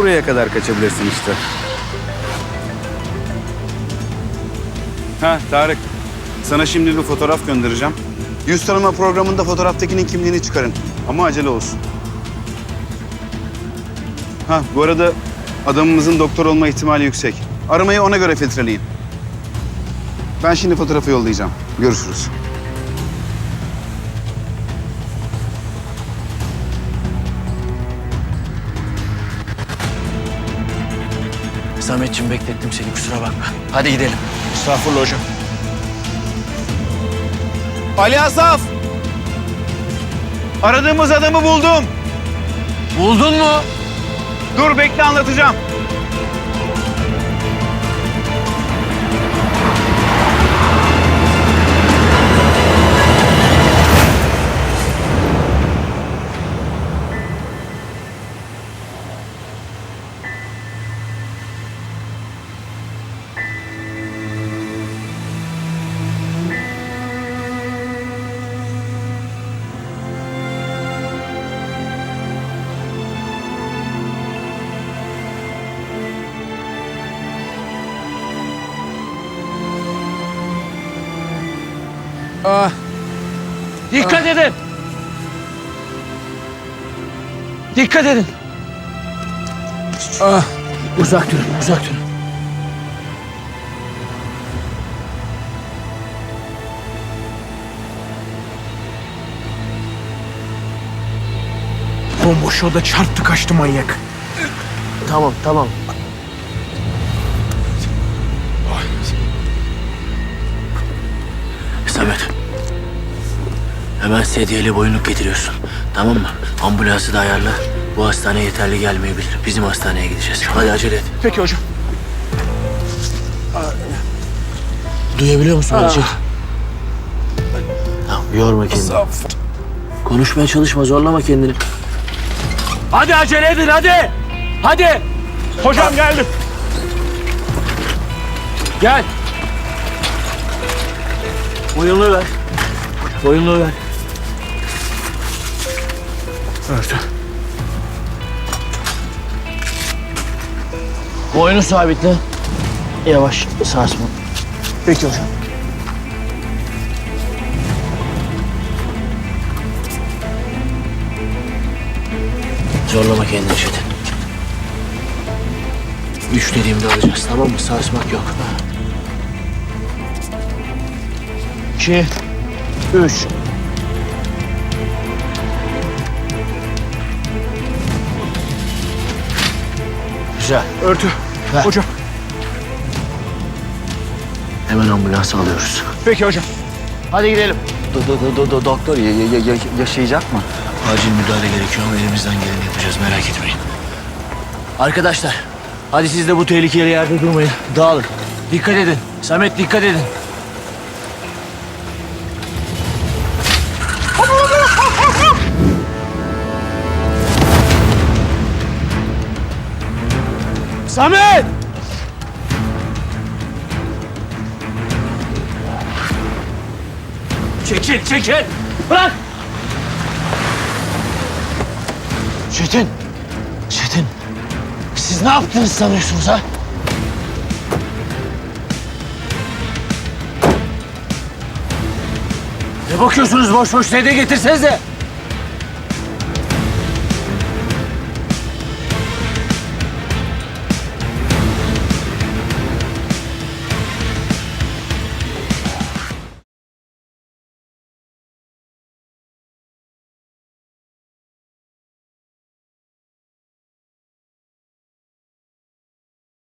Buraya kadar kaçabilirsin işte. Ha Tarık. Sana şimdi bir fotoğraf göndereceğim. Yüz tanıma programında fotoğraftakinin kimliğini çıkarın. Ama acele olsun. Ha bu arada adamımızın doktor olma ihtimali yüksek. Aramayı ona göre filtreleyin. Ben şimdi fotoğrafı yollayacağım. Görüşürüz. Sametciğim beklettim seni kusura bakma. Hadi gidelim. Estağfurullah hocam. Ali Asaf! Aradığımız adamı buldum. Buldun mu? Dur bekle anlatacağım. Dikkat edin. Dikkat edin. Ah, uzak durun, uzak durun. Bomboş yolda çarptı kaçtı manyak. Tamam, tamam. Hemen sedyeli boyunluk getiriyorsun. Tamam mı? Ambulansı da ayarla. Bu hastane yeterli gelmeyebilir. Bizim hastaneye gideceğiz. Hadi acele et. Peki hocam. Duyabiliyor musun Hacı? Tamam, yorma kendini. Konuşmaya çalışma, zorlama kendini. Hadi acele edin, hadi! Hadi! Hocam geldim. Gel! Boyunluğu ver. Boyunluğu ver. Örtü. Boynu sabitle. Yavaş, sarsma. Peki hocam. Zorlama kendini Çetin. Üç dediğimde alacağız, tamam mı? Sarsmak yok. İki, üç. Güzel. Örtü. Ver. Hocam. Hemen ambulans alıyoruz. Peki hocam. Hadi gidelim. Do, do, do, do, doktor ya- ya- ya- yaşayacak mı? Acil müdahale gerekiyor ama elimizden geleni yapacağız merak etmeyin. Arkadaşlar hadi siz de bu tehlikeli yerde durmayın. Dağılın. Dikkat edin. Samet dikkat edin. Samet! Çekil, çekil! Bırak! Çetin! Çetin! Siz ne yaptınız sanıyorsunuz ha? Ne bakıyorsunuz boş boş sedye getirsenize.